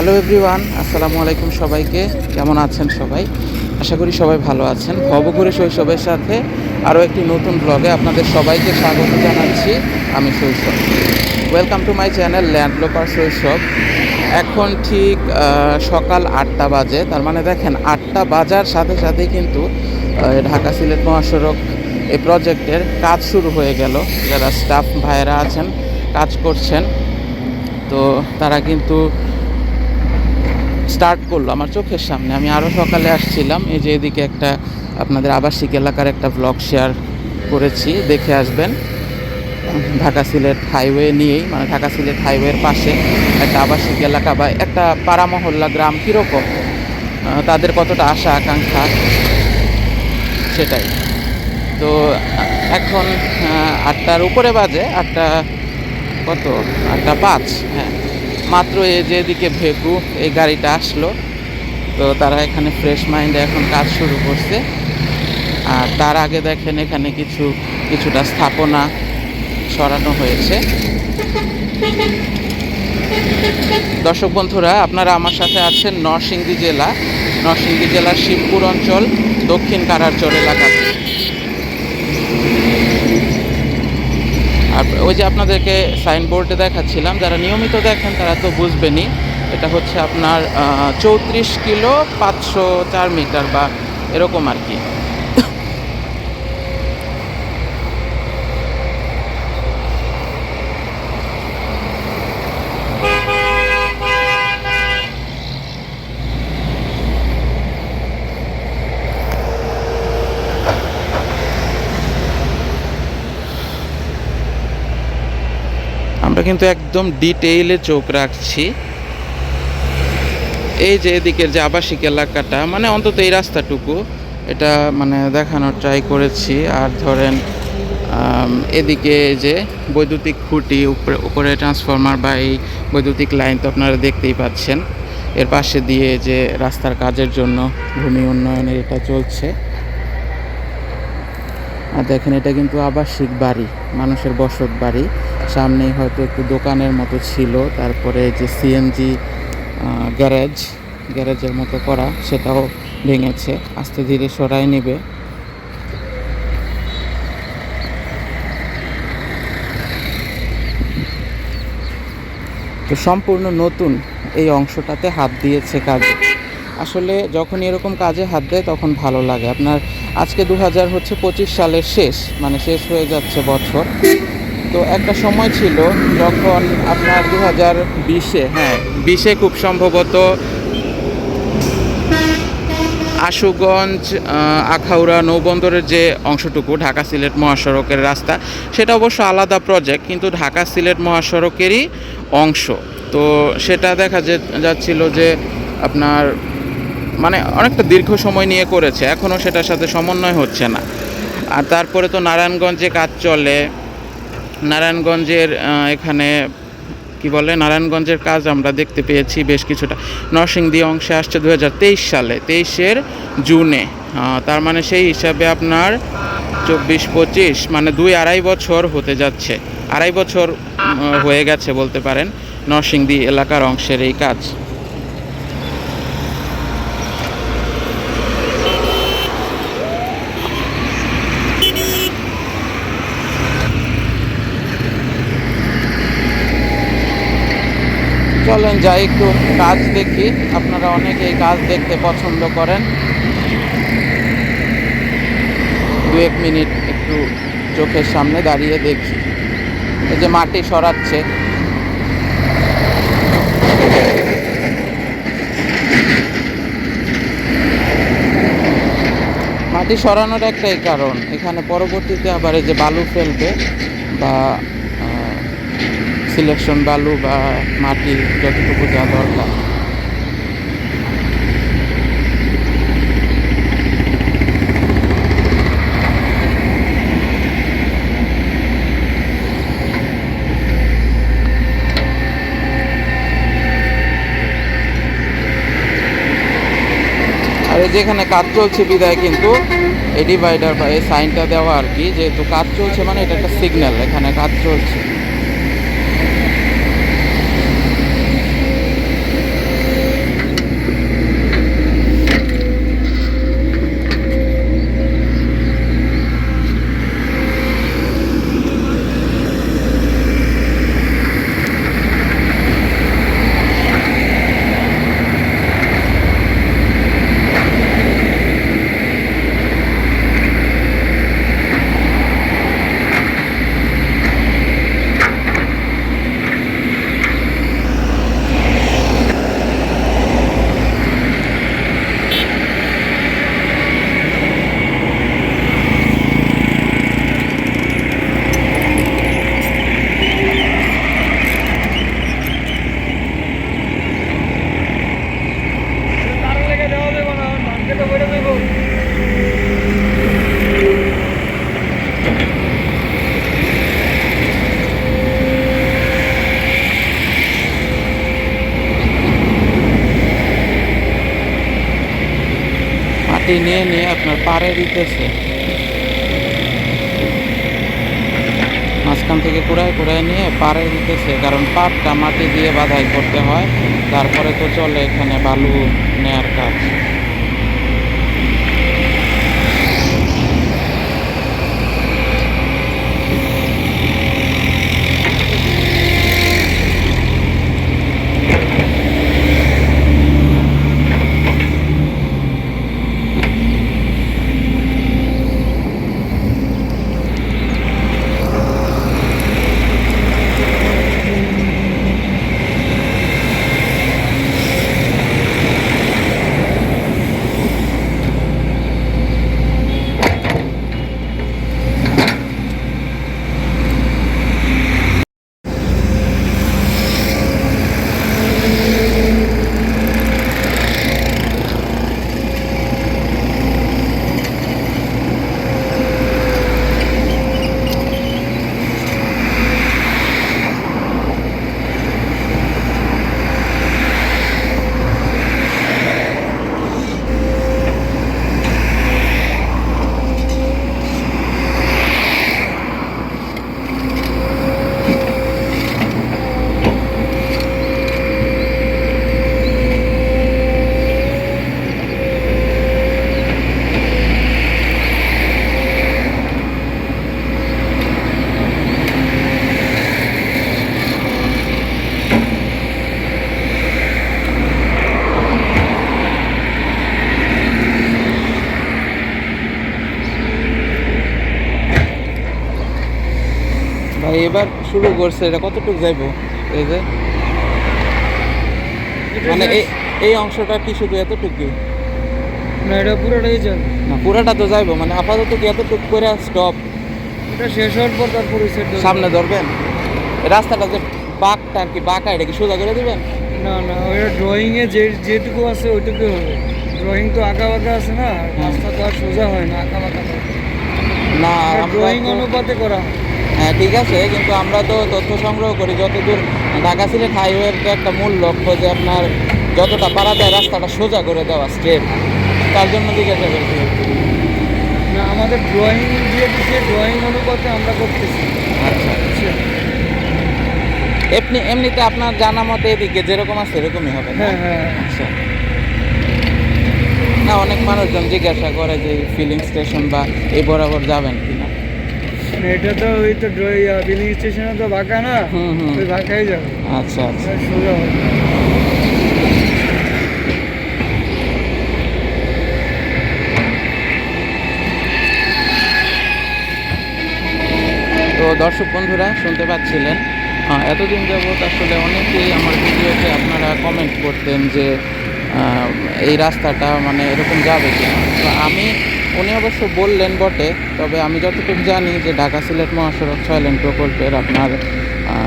Hello everyone, আসসালামু আলাইকুম সবাইকে। কেমন আছেন সবাই? আশা করি সবাই ভালো আছেন। ভবঘুরে শৈশবের সাথে আরও একটি নতুন ব্লগে আপনাদের সবাইকে স্বাগত জানাচ্ছি। আমি Shoishob. Welcome to my channel landloper Shoishob এখন ঠিক সকাল আটটা বাজে। তার মানে দেখেন, আটটা বাজার সাথে সাথে কিন্তু ঢাকা সিলেট মহাসড়ক এই প্রজেক্টের কাজ শুরু হয়ে গেল। যারা স্টাফ ভাইয়েরা আছেন, কাজ করছেন, তো তারা কিন্তু স্টার্ট করল আমার চোখের সামনে। আমি আরও সকালে আসছিলাম, এই যে এদিকে একটা আপনাদের আবাসিক এলাকার একটা ব্লগ শেয়ার করেছি, দেখে আসবেন। ঢাকা সিলেট হাইওয়ে নিয়েই মানে ঢাকা সিলেট হাইওয়ের পাশে একটা আবাসিক এলাকা বা একটা পাড়া মহল্লা গ্রাম কীরকম তাদের কতটা আশা, আকাঙ্ক্ষা, সেটাই। তো, এখন আটটার উপরে বাজে, আটটা কত? আটটা পাঁচ হ্যাঁ। মাত্র এই যে এদিকে ভেকু, এই গাড়িটা আসলো। তো তারা এখানে ফ্রেশ মাইন্ডে এখন কাজ শুরু করছে। আর তার আগে দেখেন এখানে কিছু, কিছুটা স্থাপনা সরানো হয়েছে। দর্শক বন্ধুরা, আপনারা আমার সাথে আছেন নরসিংদী জেলা। নরসিংদী জেলার শিবপুর অঞ্চল, দক্ষিণ কারারচর এলাকাতে আর ওই যে আপনাদেরকে সাইনবোর্ডে দেখাচ্ছিলাম, যারা নিয়মিত দেখেন তারা তো বুঝবেনই। এটা হচ্ছে আপনার চৌত্রিশ কিলো পাঁচশো চার মিটার বা এরকম আর কি আমরা কিন্তু একদম ডিটেইলে চোখ রাখছি। এই যে এদিকের যে আবাসিক এলাকাটা মানে অন্তত এই রাস্তাটুকু, এটা মানে দেখানোর ট্রাই করেছি। আর ধরেন এদিকে যে বৈদ্যুতিক খুঁটি, উপরে উপরে ট্রান্সফরমার বা এই বৈদ্যুতিক লাইন তো আপনারা দেখতেই পাচ্ছেন। এর পাশে দিয়ে যে রাস্তার কাজের জন্য ভূমি উন্নয়নের এটা চলছে। আর দেখেন, এটা কিন্তু আবাসিক বাড়ি, মানুষের বসত বাড়ি। সামনেই হয়তো একটু দোকানের মতো ছিল। তারপরে যে সিএনজি গ্যারেজ গ্যারেজের মতো করা, সেটাও ভেঙেছে। আস্তে ধীরে সরাই নেবে। তো সম্পূর্ণ নতুন এই অংশটাতে হাত দিয়েছে কাজে। আসলে যখন এরকম কাজে হাত দেয়, তখন ভালো লাগে। আপনার আজকে দু হাজার হচ্ছে পঁচিশ সালের শেষ মানে শেষ হয়ে যাচ্ছে বছর। তো একটা সময় ছিল যখন আপনার দু হাজার বিশে হ্যাঁ বিশে খুব সম্ভবত আশুগঞ্জ আখাউড়া নৌবন্দরের যে অংশটুকু, ঢাকা সিলেট মহাসড়কের রাস্তা, সেটা অবশ্য আলাদা প্রজেক্ট কিন্তু ঢাকা সিলেট মহাসড়কেরই অংশ। তো সেটা দেখা যে, যাচ্ছিল যে আপনার মানে অনেকটা দীর্ঘ সময় নিয়ে করেছে, এখনও সেটার সাথে সমন্বয় হচ্ছে না। আর তারপরে তো নারায়ণগঞ্জে কাজ চলে নারায়ণগঞ্জের এখানে কি বলে, নারায়ণগঞ্জের কাজ আমরা দেখতে পেয়েছি বেশ কিছুটা। নরসিংদী অংশে আসছে দুহাজার তেইশ সালে, তেইশের জুনে। তার মানে সেই হিসাবে আপনার চব্বিশ পঁচিশ মানে দুই আড়াই বছর হতে যাচ্ছে। আড়াই বছর হয়ে গেছে বলতে পারেন নরসিংদী এলাকার অংশের এই কাজ। চলেন যাই একটু কাজ দেখি, আপনারা অনেকে এই কাজ দেখতে পছন্দ করেন। দু এক মিনিট একটু চোখের সামনে দাঁড়িয়ে দেখি। এই যে মাটি সরাচ্ছে। মাটি সরানোর একটাই কারণ, এখানে পরবর্তীতে আবার এই যে বালু ফেলবে বা সিলেকশন বালু বা মাটি, যতটুকু যা দরকার। আর যেখানে কাজ চলছে বিদায় কিন্তু, এই ডিভাইডার বা এই সাইনটা দেওয়া আর কি, যেহেতু কাজ চলছে মানে এটা একটা সিগন্যাল এখানে কাজ চলছে। মাটি নিয়ে নিয়ে আপনার পাড়ে দিতেছে। মাঝখান থেকে কুড়ায় কুড়ায় নিয়ে পাড়ে দিতেছে, কারণ পাটটা মাটি দিয়ে বাধাই করতে হয়। তারপরে তো চলে এখানে বালু নেয়ার কাজ। শুরু করছে এটা কতটুকু যাইবো? এই যে। মানে এই এই অংশটা কি শুধু এতটুকু না এটা পুরোটাই যাবে। না পুরোটা তো যাইবো মানে আপাতত কি এতটুকু করে স্টপ এটা শেষ হওয়ার পর তারপর সামনে ধরবেন? রাস্তাটা যে বাঁকটা আর কি বাঁকা এটা কি সোজা করে দিবেন? না না ওইটা ড্রয়িংয়ে যে যেটুকু আছে ওইটুকু হবে। ড্রয়িং তো আঁকা বাঁকা আছে না রাস্তা তো আর সোজা হয় না আঁকা বাঁকা না। ড্রয়িং অনুপাতে করা হ্যাঁ। ঠিক আছে কিন্তু আমরা তো তথ্য সংগ্রহ করি। যতদূর ঢাকা সিলেট হাইওয়ের তো একটা মূল লক্ষ্য যে আপনার যতটা পারা যায় রাস্তাটা সোজা করে দেওয়া স্টেপ তার জন্য জিজ্ঞাসা করছি। না আমাদের ড্রয়িং দিয়ে দিচ্ছে ড্রয়িং অনুপাতে আমরা করতেছি। আচ্ছা। বুঝছেন? এমনি এমনিতে আপনার জানা মতে এদিকে যেরকম আছে এরকমই হবে? হ্যাঁ হ্যাঁ। আচ্ছা। না অনেক মানুষজন জিজ্ঞাসা করে যে ফিলিং স্টেশন বা এই বরাবর যাবেন এটা তো ওই তো বিলিং স্টেশনে তো বাঁকা না? ওই বাঁকাই যাবে। আচ্ছা আচ্ছা। সোজা তো দর্শক বন্ধুরা শুনতে পাচ্ছিলেন? এতদিন যাবৎ আসলে অনেকেই আমার ভিডিওতে আপনারা কমেন্ট করতেন যে এই রাস্তাটা মানে এরকম যাবে কিনা। তো আমি উনি অবশ্য বললেন বটে, তবে আমি যতটুকু জানি যে ঢাকা সিলেট মহাসড়ক ছয় লেন প্রকল্পের আপনার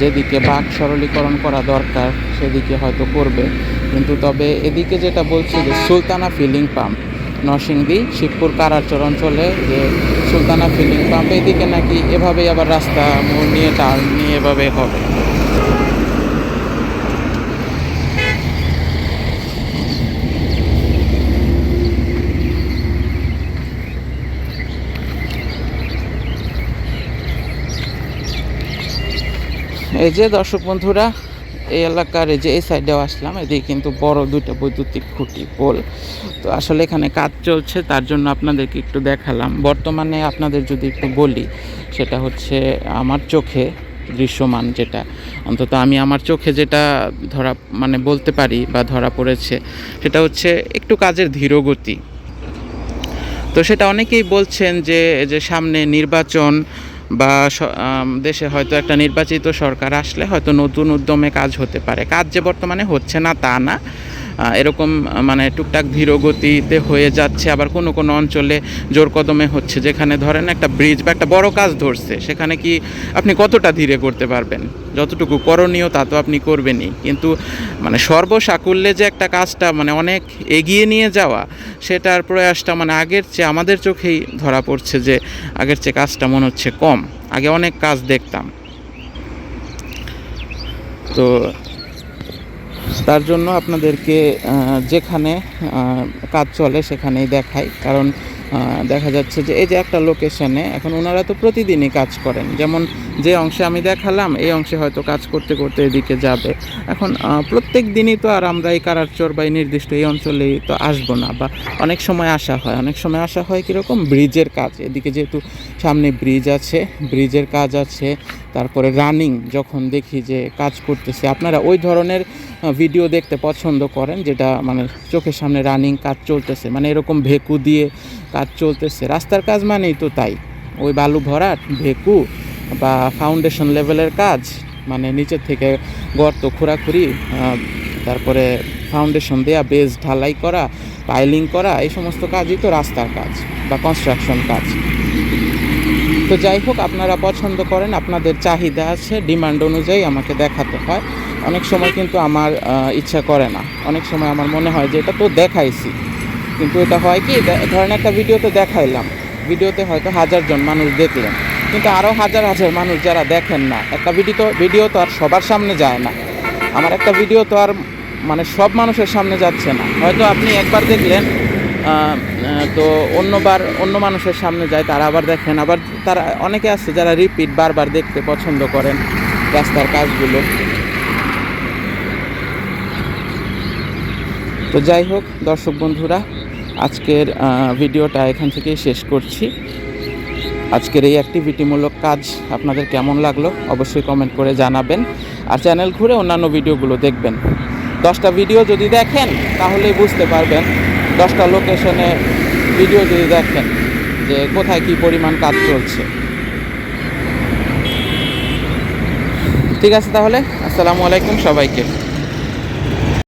যেদিকে বাক সরলীকরণ করা দরকার, সেদিকে হয়তো করবে। কিন্তু তবে এদিকে যেটা বলছি যে সুলতানা ফিলিং পাম্প, নরসিংদী, শিবপুর কারাচর অঞ্চলে যে সুলতানা ফিলিং পাম্প, এদিকে নাকি এভাবেই আবার রাস্তা মোড় নিয়ে টার্ন নিয়ে এভাবে হবে। এই যে দর্শক বন্ধুরা, এই এলাকার এই যে এই সাইডেও আসলাম, এদিকে কিন্তু বড় দুইটা বৈদ্যুতিক খুঁটি, পোল। তো আসলে এখানে কাজ চলছে, তার জন্য আপনাদেরকে একটু দেখালাম। বর্তমানে আপনাদের যদি একটু বলি, সেটা হচ্ছে আমার চোখে দৃশ্যমান যেটা। অন্তত আমি আমার চোখে যেটা ধরা মানে বলতে পারি বা ধরা পড়েছে, সেটা হচ্ছে একটু কাজের ধীরগতি তো সেটা অনেকেই বলছেন যে যে সামনে নির্বাচন বা দেশে হয়তো একটা নির্বাচিত সরকার আসলে হয়তো নতুন উদ্যমে কাজ হতে পারে। কাজ যে বর্তমানে হচ্ছে না, তা না। এরকম মানে টুকটাক ধীরগতিতে হয়ে যাচ্ছে, আবার কোনো কোনো অঞ্চলে জোর কদমে হচ্ছে, যেখানে ধরেন একটা ব্রিজ বা একটা বড় কাজ ধরছে, সেখানে কি আপনি কতটা ধীরে করতে পারবেন? যতটুকু করণীয় তা তো আপনি করবেনই, কিন্তু মানে সর্বসাকুল্যে যে একটা কাজটা মানে অনেক এগিয়ে নিয়ে যাওয়া, সেটার প্রয়াসটা মানে আগের চেয়ে আমাদের চোখেই ধরা পড়ছে যে, আগের চেয়ে কাজটা মনে হচ্ছে কম, আগে অনেক কাজ দেখতাম। তো তার জন্য আপনাদেরকে যেখানে কাজ চলে সেখানেই দেখাই। কারণ দেখা যাচ্ছে যে এই যে একটা লোকেশনে এখন ওনারা তো প্রতিদিনই কাজ করেন। যেমন যে অংশে আমি দেখালাম, এই অংশে হয়তো কাজ করতে করতে এদিকে যাবে। এখন প্রত্যেক দিনই তো আর আমরা এই কারারচর বা এই নির্দিষ্ট এই অঞ্চলেই তো আসব না বা অনেক সময় আসা হয়। অনেক সময় আসা হয় কীরকম? ব্রিজের কাজ। এদিকে যেহেতু সামনে ব্রিজ আছে, ব্রিজের কাজ আছে, তারপরে রানিং যখন দেখি যে কাজ করতেছে। আপনারা ওই ধরনের ভিডিও দেখতে পছন্দ করেন যেটা মানে চোখের সামনে রানিং কাজ চলতেছে। মানে এরকম ভেকু দিয়ে কাজ চলতেছে। রাস্তার কাজ মানেই তো তাই। ওই বালু ভরাট, ভেকু বা ফাউন্ডেশন লেভেলের কাজ মানে নিচের থেকে গর্ত খোরাখুরি তারপরে ফাউন্ডেশন দেয়া বেস ঢালাই করা পাইলিং করা, এই সমস্ত কাজই তো রাস্তার কাজ বা কনস্ট্রাকশন কাজ। তো যাই হোক, আপনারা পছন্দ করেন, আপনাদের চাহিদা আছে ডিমান্ড অনুযায়ী আমাকে দেখাতে হয়। অনেক সময় কিন্তু আমার ইচ্ছা করে না। অনেক সময় আমার মনে হয় যে এটা তো দেখাইছি। কিন্তু এটা হয় কি ধরেন একটা ভিডিওতে দেখাইলাম, ভিডিওতে হয়তো হাজার জন মানুষ দেখলেন, কিন্তু আরও হাজার হাজার মানুষ যারা দেখেন না, একটা ভিডিও তো ভিডিও তো আর সবার সামনে যায় না, আমার একটা ভিডিও তো আর মানে সব মানুষের সামনে যাচ্ছে না, হয়তো আপনি একবার দেখলেন তো অন্যবার, অন্য মানুষের সামনে যায়, তারা আবার দেখেন, আবার তারা, অনেকে আছে যারা রিপিট বারবার দেখতে পছন্দ করেন রাস্তার কাজগুলো। তো যাই হোক, দর্শক বন্ধুরা আজকের ভিডিওটা এখান থেকেই শেষ করছি। আজকের এই অ্যাক্টিভিটিমূলক কাজ আপনাদের কেমন লাগল অবশ্যই কমেন্ট করে জানাবেন। আর চ্যানেল ঘুরে অন্যান্য ভিডিওগুলো দেখবেন। দশটা ভিডিও যদি দেখেন তাহলেই বুঝতে পারবেন দশটা লোকেশনে ভিডিও যদি দেখেন যে কোথায় কি পরিমাণ কাজ চলছে। ঠিক আছে তাহলে, আসসালামু আলাইকুম সবাইকে।